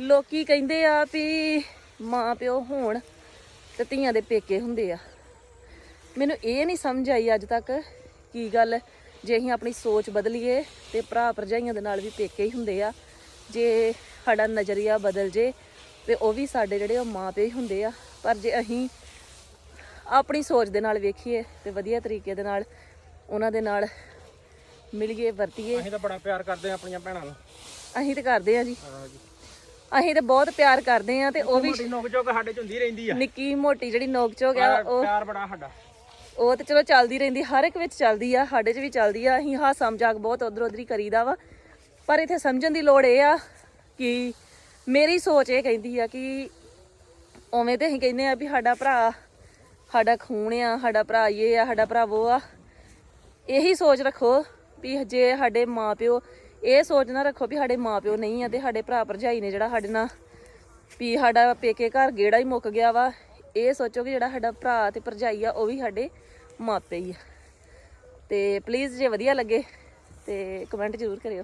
ਲੋਕੀ ਕਹਿੰਦੇ ਆ ਵੀ ਮਾਂ ਪਿਓ ਹੋਣ ਤੇ ਧੀਆਂ ਦੇ ਪੇਕੇ ਹੁੰਦੇ ਆ। ਮੈਨੂੰ ਇਹ ਨਹੀਂ ਸਮਝ ਆਈ ਅੱਜ ਤੱਕ ਕੀ ਗੱਲ ਜੇ ਅਸੀਂ ਆਪਣੀ ਸੋਚ ਬਦਲੀਏ ਤੇ ਭਰਾ ਭਰਜਾਈਆਂ ਦੇ ਨਾਲ ਵੀ ਪੇਕੇ ਹੀ ਹੁੰਦੇ ਆ। ਜੇ ਸਾਡਾ ਨਜ਼ਰੀਆ ਬਦਲ ਜੇ ਤੇ ਉਹ ਵੀ ਸਾਡੇ ਜਿਹੜੇ ਉਹ ਮਾਂ ਪਿਓ ਹੀ ਹੁੰਦੇ ਆ। ਪਰ ਜੇ ਅਸੀਂ ਆਪਣੀ ਸੋਚ ਦੇ ਨਾਲ ਵੇਖੀਏ ਤੇ ਵਧੀਆ ਤਰੀਕੇ ਦੇ ਨਾਲ ਉਹਨਾਂ ਦੇ ਨਾਲ ਮਿਲੀਏ ਵਰਤੀਏ। ਅਸੀਂ ਤਾਂ ਬੜਾ ਪਿਆਰ ਕਰਦੇ ਆ ਆਪਣੀਆਂ ਭੈਣਾਂ ਨੂੰ। ਅਸੀਂ ਤੇ ਕਰਦੇ ਆ ਜੀ। ਹਾਂ ਜੀ। ਅਸੀਂ ਤੇ ਬਹੁਤ ਪਿਆਰ ਕਰਦੇ ਆ ਤੇ ਉਹ ਵੀ ਮੋਟੀ ਨੋਕ ਝੋਕ ਸਾਡੇ ਚ ਹੁੰਦੀ ਰਹਿੰਦੀ ਆ। ਨਿੱਕੀ ਮੋਟੀ ਜਿਹੜੀ ਨੋਕ ਝੋਕ ਆ ਉਹ ਪਿਆਰ ਬੜਾ ਸਾਡਾ। ਉਹ ਤੇ ਚਲੋ ਚੱਲਦੀ ਰਹਿੰਦੀ ਹਰ ਇੱਕ ਵਿੱਚ ਚੱਲਦੀ ਆ ਸਾਡੇ 'ਚ ਵੀ ਚੱਲਦੀ ਆ ਅਸੀਂ ਹਾਸਾ ਮਜ਼ਾਕ ਬਹੁਤ ਉਧਰ ਉਧਰ ਹੀ ਕਰੀਦਾ ਵਾ। ਪਰ ਇੱਥੇ ਸਮਝਣ ਦੀ ਲੋੜ ਇਹ ਆ ਕਿ ਮੇਰੀ ਸੋਚ ਇਹ ਕਹਿੰਦੀ ਆ ਕਿ ਉਵੇਂ ਤੇ ਅਸੀਂ ਕਹਿੰਦੇ ਆ ਵੀ ਸਾਡਾ ਭਰਾ ਸਾਡਾ ਖੂਨ ਆ ਸਾਡਾ ਭਰਾ ਇਹ ਆ ਸਾਡਾ ਭਰਾ ਉਹ ਆ। ਇਹੀ ਸੋਚ ਰੱਖੋ ਵੀ ਜੇ ਸਾਡੇ ਮਾਪਿਓ ਇਹ ਸੋਚ ਨਾ ਰੱਖੋ ਵੀ ਸਾਡੇ ਮਾਪਿਓ ਨਹੀਂ ਆ ਤੇ ਸਾਡੇ ਭਰਾ ਭਰਜਾਈ ਨੇ ਜਿਹੜਾ ਸਾਡੇ ਨਾਲ ਵੀ ਸਾਡਾ ਪੇਕੇ ਘਰ ਗੇੜਾ ਹੀ ਮੁੱਕ ਗਿਆ ਵਾ। ਇਹ ਸੋਚੋ ਕਿ ਜਿਹੜਾ ਸਾਡਾ ਭਰਾ ਤੇ ਭਰਜਾਈ ਆ, ਉਹ ਵੀ ਸਾਡੇ ਮਾਪੇ ਹੀ ਆ। ਤੇ ਪਲੀਜ਼ ਜੇ ਵਧੀਆ ਲੱਗੇ ਤੇ ਕਮੈਂਟ ਜ਼ਰੂਰ ਕਰਿਓ।